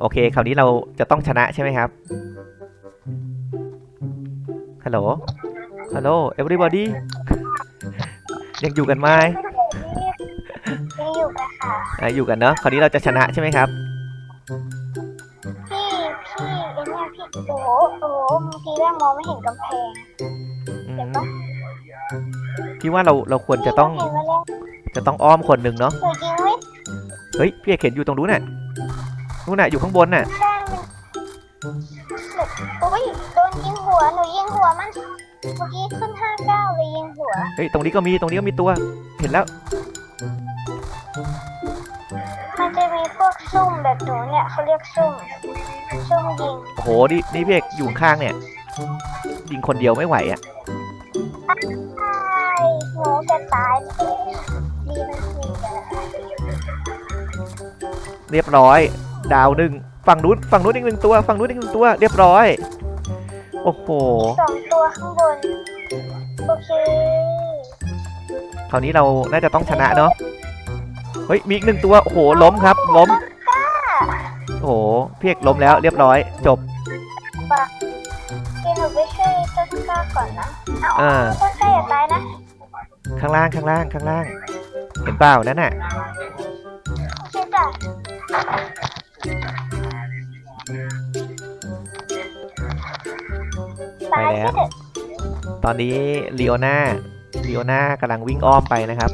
โอเคคราวนี้เราจะต้องชนะใช่ไหมครับ ฮัลโหล ฮัลโหล everybody ยังอยู่กันไหมยังอยู่กันค่ะอะอยู่กันเนอะคราวนี้เราจะชนะใช่ไหมครับ พี่พี่เอ็นเนี่ยพี่โอ้โหโอ้โหบางทีแรกมองไม่เห็นกำแพงอืเดี๋ยวมปะพี่ว่าเราเราควรจะต้อง พี่เห็นมาแล้วจะต้องอ้อมคนหนึ่งเนาะ หนูยิงไม่เฮ้ย พี่เอกเห็นอยู่ตรงนู้นน่ะ นู้นน่ะอยู่ข้างบนน่ะได้มันโอ้ยโดนยิงหัว หนูยิงหัวมัน เมื่อกี้ขึ้นห้าเก้าเลยยิงหัว เฮ้ยตรงนี้ก็มีตรงนี้ก็มีตัว เห็นแล้ว มันจะมีพวกซุ่มแบบหนูเนี่ยเขาเรียกซุ่ม ซุ่มยิงโอ้โหนี่นี่พี่เอกอยู่ข้างๆเนี่ย ยิงคนเดียวไม่ไหวอะใช่หนูจะตายดีมันมีกันเรียบร้อย ดาวหนึ่งฝั่งนู้นฝั่งนู้นอีกหนึ่งตัวฝั่งนู้นอีกหนึ่งตัวเรียบร้อย โอ้โหสองตัวข้างบนโอเคคราวนี้เราน่าจะต้องชนะเนาะเฮ้ยมีอีกหนึ่งตัวโอ้โหล้มครับ ล้มโอ้โหพี่เอกล้มแล้วเรียบร้อย จบเดี๋ยวหนูไปช่วยต้นกล้าก่อนนะเออต้นกล้าอย่าตายนะข้างล่างข้างล่างข้างล่าง เห็นเปล่านั่นน่ะโอเคจ้ะ แล้วตายเถอะตอนนี้ลีโอนาลีโอนากำลังวิ่งอ้อมไปนะครับ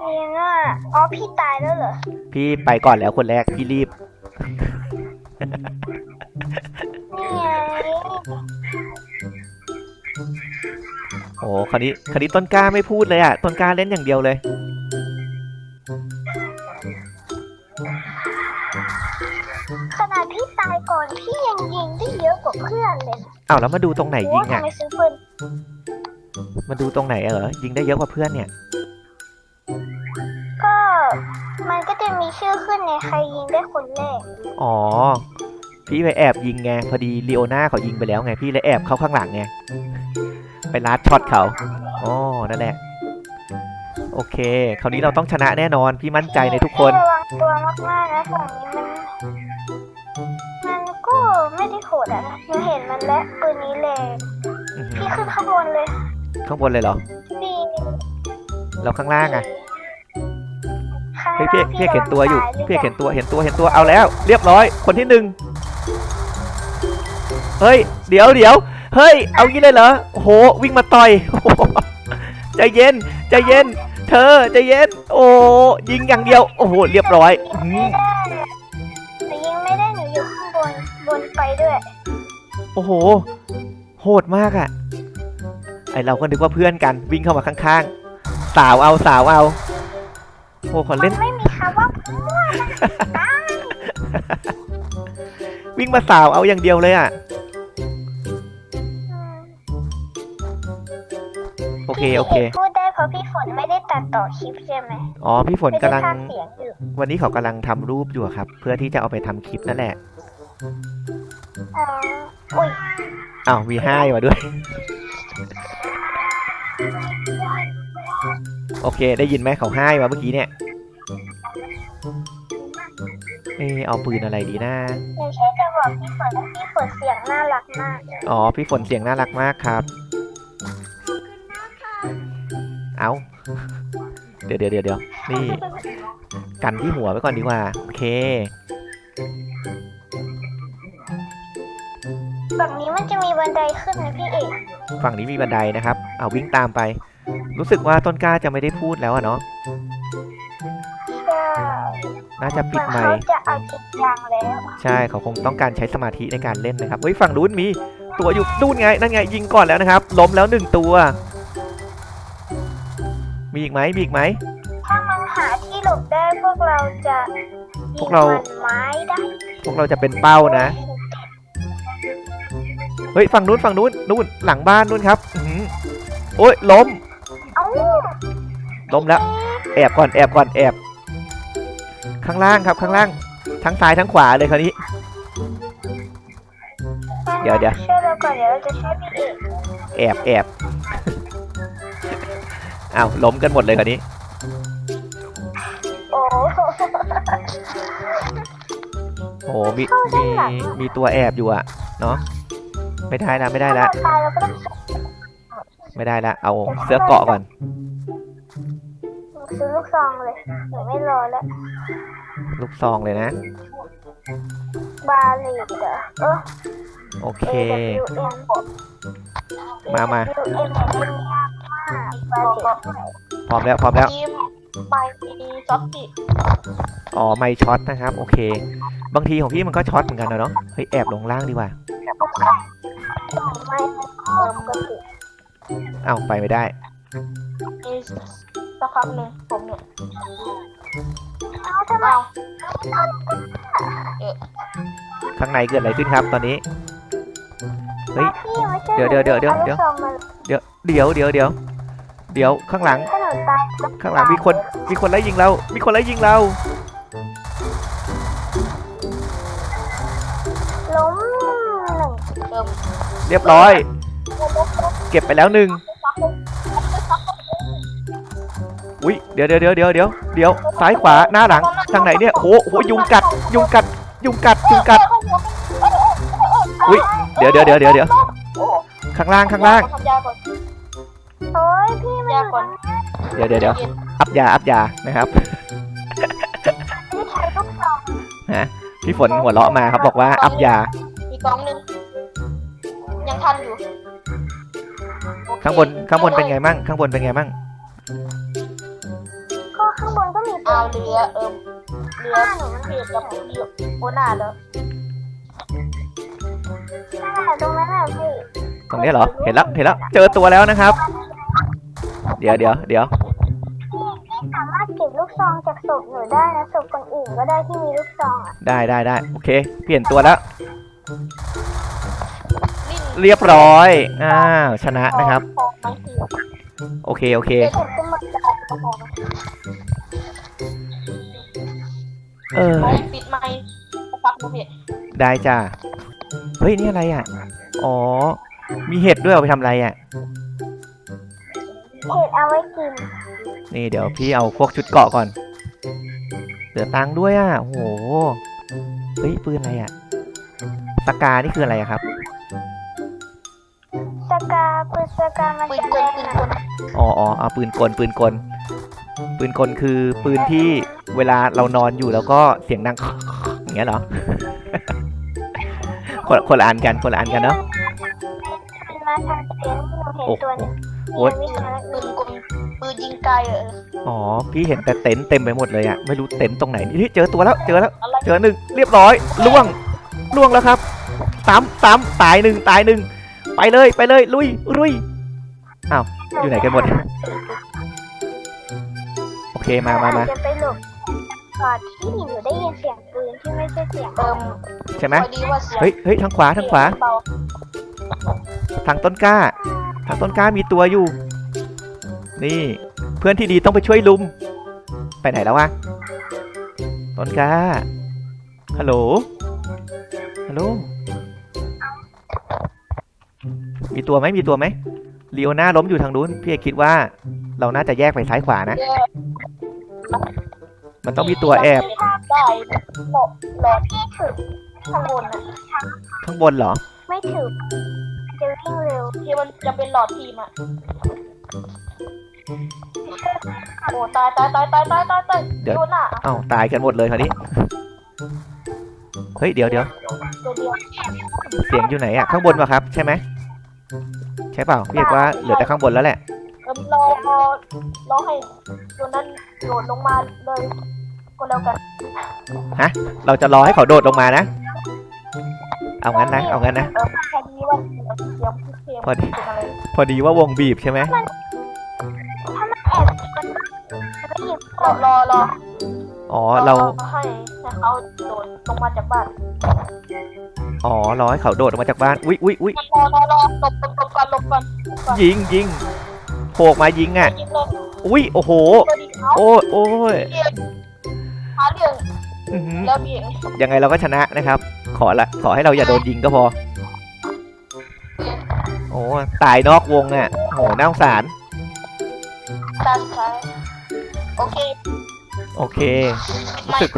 นี่น่ะอ๋อพี่ตายแล้วเหรอ พี่ไปก่อนแล้วคนแรกพี่รีบนี่ไงโอ้คราวนี้คราวนี้ต้นกล้าไม่พูดเลยอะ ต้นกล้าเล่นอย่างเดียวเลย ก่อนพี่ยังยิงได้เยอะกว่าเพื่อนเลยอ้าวแล้วมาดูตรงไหนโอ้ยิงทำอะไมซื้อปืนมาดูตรงไหนเหรอ ยิงได้เยอะกว่าเพื่อนเนี่ย ก็ มันก็จะมีชื่อขึ้นในใครยิงได้คนแรกอ๋อ พี่ไปแอบยิงไง พอดีลีโอนาเขายิงไปแล้วไง พี่เลยแอบเข้าข้างหลังไง ไปลัดช็อตเขาอ๋อนั่นแหละ โอเค คราวนี้เราต้องชนะแน่นอน พี่มั่นใจในทุกคนพี่ระวังตัวมากๆนะฝั่งนี้มันมันก็ ไม่ได้โหดอะนะหนูเห็นมันแล้วปืนนี้เลยอื้อหืพี่อขึ้นข้างบนเลยข้างบนเลยเหรอพี่แล้วข้างล่างอะข้างเฮ้ยพี่ล่างพี่เอกเห็นตัวอยู่ระวังพี่เอกตาเห็นตัวเห็นตัวเห็นตัวเอาแล้ว เรียบร้อย คนที่หนึ่งเฮ้ย เดี๋ยวเดี๋ยวเฮ้ย เอางี้เลยเหรอโอ้โหวิ่งมาต่อยโอ้โหใจเย็นใจเย็น เธอใจเย็น โอ้ยิงอย่างเดียว โอ้โหเรียบร้อยอื้อหือ ไปด้วย โอ้โห โหดมากอะไอเราก็นึกว่าเพื่อนกันวิ่งเข้ามาข้างๆ สาวเอาสาวเอาโอ้ขอมัเล่นนไม่มีคำว่าวิ่งมาสาวเอาอย่างเดียวเลยอะอืมโอเคโอเคพี่พูดได้เพราะพี่ฝนไม่ได้ตัดต่อคลิปใช่ไหมอ๋อ พี่ฝนไม่กำได้ลังพากย์เสียงอยู่ วันนี้เขากำลังทำรูปอยู่อะครับ เพื่อที่จะเอาไปทำคลิปนั่นแหละ อ๋ออุ้ยอ้าวมีให้มาด้วย โอเค ได้ยินไหมเขาให้มาเมื่อกี้เนี่ย เออเอาปืนอะไรดีนะ หนูแค่จะบอกพี่ฝนว่าพี่ฝนเสียงน่ารักมากอ๋อ พี่ฝนเสียงน่ารักมากครับ เอา เดี๋ยวเดี๋ยวเดี๋ยวเดี๋ยวนี่ กันที่หัวไว้ก่อนดีกว่า โอเค ฝั่งนี้มันจะมีบันไดขึ้นนะพี่เอกฝั่งนี้มีบันไดนะครับเอาวิ่งตามไป รู้สึกว่าต้นกล้าจะไม่ได้พูดแล้วอะเนาะใช่น่าจะปิดมันไมเขาค์จะเอาจริงจังแล้ว ใช่เขาคงต้องการใช้สมาธิในการเล่นนะครับเฮ้ยฝั่งนู้นมีตัวอยู่นู่นไงนั่นไงยิงก่อนแล้วนะครับล้มแล้วหนึ่งตัว มีอีกไหมมีอีกไหมถ้ามันหาที่หลบได้พวกเราจะพวกเรายิงมันไม้ได้ พวกเราจะเป็นเป้านะ เฮ้ยฝั่งนู้นฝั่งนู้นนู่นหลังบ้านนู่นครับอือโอ้ยล้มล้มแล้ว แอบก่อนแอบก่อนแอบ ข้างล่างครับข้างล่าง ทั้งซ้ายทั้งขวาเลยคราวนี้ เดี๋ยวเดี๋ยวช่วยเราก่อนเดี๋ยวเราจะช่วยพี่เอกแอบแอบอ้าวล้มกันหมดเลยคราวนี้โอ้โหมีมีมีตัวแอบอยู่อะเนาะ ไม่ได้ละไม่ได้ละถ้าเราตายเราก็ต้องไม่ได้ละเอาเสื้อเกราะก่อน ซื้อลูกซองเลยหนูไม่รอแล้ว ลูกซองเลยนะ บาลีดเหรอเออ โอเค AWM มามา AWM เล่นยากมากบาลีดพร้อมแล้วพร้อมแล้วทีมไปซ็อกกี้อ๋อไม่ช็อตนะครับ โอเค บางทีของพี่มันก็ช็อตเหมือนกันนะเนาะเฮ้ยแอบลงล่างดีกว่าไม่เออปกติ เอ้าไปไม่ได้มีสักพักหนึ่งผมเนี่ยเอาทำไมเอาข้างในเกิดอะไรขึ้นครับตอนนี้ เฮ้ยพี่ไม่ใช่เดี๋ยวเดี๋ยวเดี๋ยวเดี๋ยวอาลูกซองมาเดี๋ยวเดี๋ยวเดี๋ยวเดี๋ยวเดี๋ยวข้างหลังถ้าหนูตายข้างหลังมีคนมีคนไล่ยิงเรา มีคนไล่ยิงเราล้มหนึ่ง เติมเรียบร้อย เก็บไปแล้วหนึ่งอุ้ยเดี๋ยวเดี๋ยวเดี๋ยวเดี๋ยวเดี๋ยวเดี๋ยวซ้ายขวาหน้าหลังทางไหนเนี่ยโหโหยุงกัด ยุงกัด ยุงกัดยุงกัดอุ๊ยเดี๋ยวเดี๋ยวเดี๋ยวเดี๋ยวเดี๋ยวข้างล่างข้างล่างทำยาก่อนโอ้ยพี่ไม่ยาก่อนเดี๋ยวเดี๋ยวเดี๋ยวอัพยาอัพยานะครับไม่ใช้ลูกซองพี่ฝนหัวเราะมาครับบอกว่าอัพยาอีกกล่องหนึ่ง ยังทันอยู่โอเคข้างบนข้างบนเป็นไงมั่งข้างบนเป็นไงมั่งก็ข้างบนก็มีตัเอาวเรือเอิมเรือเพจกับเรือโอน่าแล้วนั่นแหละตรงนั้นแหละพี่ตรงนี้เหรอเห็นแล้วเห็นแล้วเจอตัวแล้วนะครับ เดี๋ยวเดี๋ยวเดี๋ยวพี่สามารถเก็บลูกซองจากศพหนูได้นะศพคนอื่นก็ได้ที่มีลูกซองอะได้ได้ได้โอเค เปลี่ยนตัวแล้วลิ้น เรียบร้อย อ้าว ชนะนะครับพอไหมพี่โอเค โอเคเก็บขึ้นมาได้ก็พอนะเออผมปิดไมค์สักพักหนึงพี่ได้จ้าเฮ้ย นี่อะไรอะ อ๋อ มีเห็ดด้วยเอาไปทำอะไรอะ เห็ดเอาไว้กิน นี่เดี๋ยวพี่เอาพวกชุดเกราะก่อน เหลือตังค์ด้วยอะโอ้โหเฮ้ย ปืนอะไรอะสกา นี่คืออะไรอะครับส กาปืนสกามันปืนจะกลแรงปืนอะกลอ๋ออ๋อเอาปืนกลปืนกล ปืนกลคือปืนที่เวลาเรานอนอยู่แล้วก็เสียงดัง อย่างเงี้ยเหรอ คนคนละอันกันคนละอันกันเนาะ มันมาทางเต็นท์หนูเห็นโอ้โหตัวหนึงโอ๊ย มีอะไรปืนกลปืนยิงไกลเอออ๋อ พี่เห็นแต่เต็นท์เต็มไปหมดเลยอะไม่รู้เต็นท์ตรงไหนนี่เจอตัวแล้วเจอแล้ว อะไรเจอหนึ่งเรียบร้อยล่วงล่วงแล้วครับสามสามตายหนึ่งตายหนึ่ง ไปเลยไปเลยลุยลุยอ้าวอยู่ไหนกันหมด โอเคมามามาอาจจะไปหลบก่อนที่หนูได้ยินเสียงปืนที่ไม่ใช่เสียงเติมใช่ไหมพอดีว่าเสียงเฮ้ยเฮ้ยทางขวาทางขวาเบาทางต้นกล้า ทางต้นกล้ามีตัวอยู่ นี่เพื่อนที่ดีต้องไปช่วยลุม ไปไหนแล้ววะต้นกล้าฮัลโหลฮัลโหล มีตัวไหมมีตัวไหมลีโอน่าล้มอยู่ทางนู้นพี่เอกคิดว่า เราน่าจะแยกไปซ้ายขวานะแย่มันต้องมีตัวแอบได้หลบหลบพี่ถือข้างบนนะข้างบนเหรอ ไม่ถือจะวิ่งเร็วที่มันจะเป็นหลอดทีมอะโอ้ตายตายตายตายตายตายตายเดี๋ยว โดนอะอ้าวตายกันหมดเลยคราวนี้ เฮ้ยเดี๋ยวเดี๋ยวตัวเดียวเสียงอยู่ไหนอะข้างบนปะครับ ใช่ไหม ใช่เปล่าพี่เอกว่าเหลือแต่ข้างบนแล้วแหละเออรอรอรอให้ตัวนั้นโดดลงมาเลยก็แล้วกันเราจะรอให้เขาโดดลงมานะ เอางั้นนะ เอางั้นนะ เออพอดีว่าเสียงเสียงพอดี เป็นอะไรพอดีว่าวงบีบใช่ไหมถ้ามันแอบกันจะไปหยิบรอรอรอ อ๋อเรา ให้ให้เขาโดดลงมาจากบ้านอ๋อรอให้เขาโดดออกมาจากบ้าน อุ้ยอุ้ยอุ้ยรอรอรอหลบหลบหลบก่อนหลบก่อนยิงยิงโผล่ออกมายิงอะ ยิงเลยอุ้ยโอ้โห ตัวดีเขาโอ้ยโอ้ยเรียกหาเรื่องอื้อหือแล้วพี่เองยังไงเราก็ชนะนะครับ ขอละขอให้เราอย่าโดนยิงก็พอ โอ้ตายนอกวงอะโอ้น่าสงสาร ตาสุดท้ายโอเค โอเค รู้สึก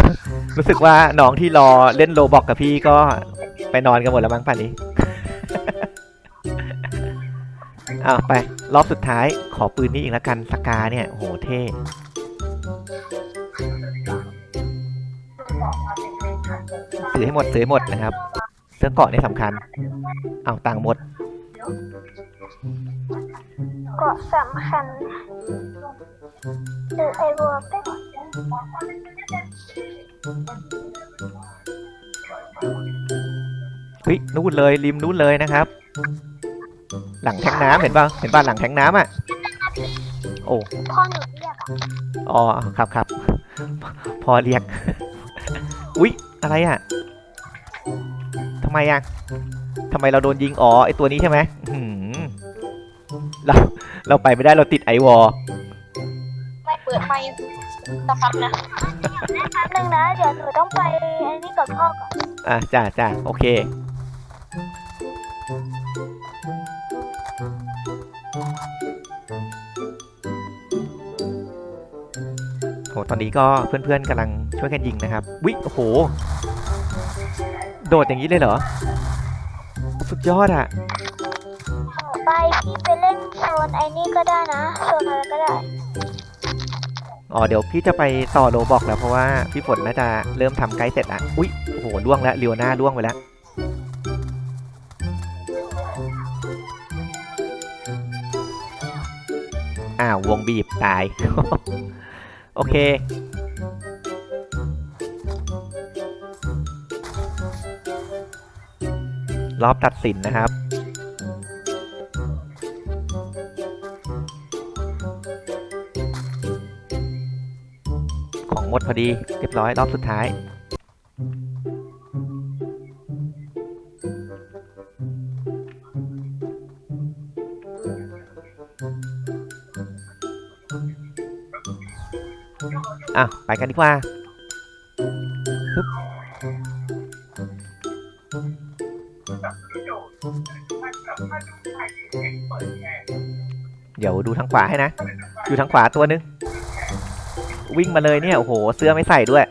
รู้สึกว่าน้องที่รอเล่นโลบอกกับพี่ก็ไปนอนกันหมดแล้วมั้งป่านนี้ อ้าวไป รอบสุดท้าย ขอปืนนี้อีกแล้วกันสกาเนี่ย โหเท่ ซื้อให้หมดซื้อให้หมดนะครับ เสื้อเกาะนี่สำคัญ เอาตังหมด เกาะสำคัญหรือไอวัวเป็นเฮ้ยนู่นเลยริมนู่นเลยนะครับ หลังแทงน้ำเห็นป่ะเห็นป่ะหลังแทงน้ำอะโอ้พ่อหนูเรียกอะอ๋อครับครับพอเรียก อุ๊ยอะไรอะทำไมอะทำไมเราโดนยิงอ๋อไอตัวนี้ใช่ไหมอื้อหือเรา เราไปไม่ได้เราติดไอวอลไม่เปิดไมค์สักพักนะแป๊บนึงนะ เดี๋ยวหนูต้องไปอันนี้กับพ่อก่อนอะจ้าจ้าโอเค โห ตอนนี้ก็เพื่อนๆกำลังช่วยกันยิงนะครับ วิโอ้โห โดดอย่างนี้เลยเหรอ สุดยอดอะต่อไปพี่ไปเล่นโซ นไอ้นี่ก็ได้นะโซนอะไรก็ได้ อ๋อเดี๋ยวพี่จะไปต่อโลบอกแล้วเพราะว่าพี่ฝนน่าจะเริ่มทำใกล้เสร็จละอุ๊ยโอ้โหล่วงแล้วเลียวหน้าล่วงไปแล้ว อ้าว วงบีบตาย โอเครอบตัดสินนะครับ พอดี เรียบร้อยรอบสุดท้ายอะไปกันดีกว่าปึ๊บเดี๋ยวดูทางขวาให้นะ อยู่ทางขวาตัวนึง วิ่งมาเลยเนี่ย โอ้โห เสื้อไม่ใส่ด้วย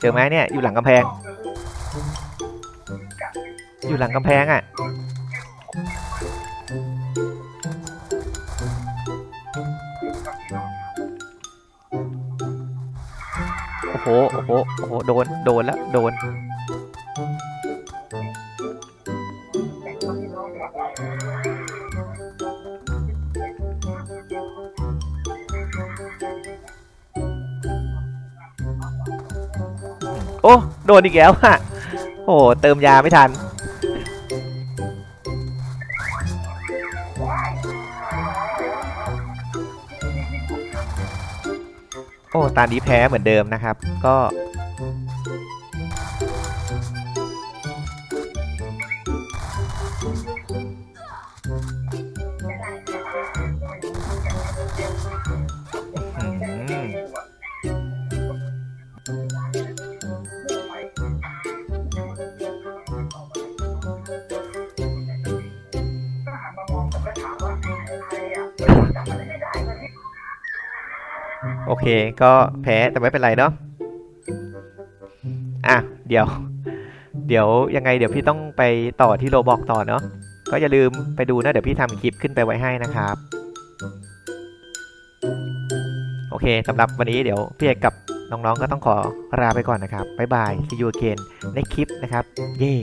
เจอไหมเนี่ย อยู่หลังกำแพง อยู่หลังกำแพงอะ โอ้โห โอ้โห โอ้โห โดน โดนแล้ว โดน โอ้โดนอีกแล้วฮะโอ้เติมยาไม่ทัน โอ้ตานี้แพ้เหมือนเดิมนะครับ ก็ เคก็แพ้แต่ไม่เป็นไรเนาะอะเดี๋ยว เดี๋ยวยังไงเดี๋ยวพี่ต้องไปต่อที่โรบอกต่อเนาะก็อย่าลืมไปดูนะเดี๋ยวพี่ทำคลิปขึ้นไปไว้ให้นะครับ โอเคสำหรับวันนี้เดี๋ยวพี่เอกกับน้องๆก็ต้องขอลาไปก่อนนะครับบ๊ายบาย see you again ในคลิปนะครับ เย้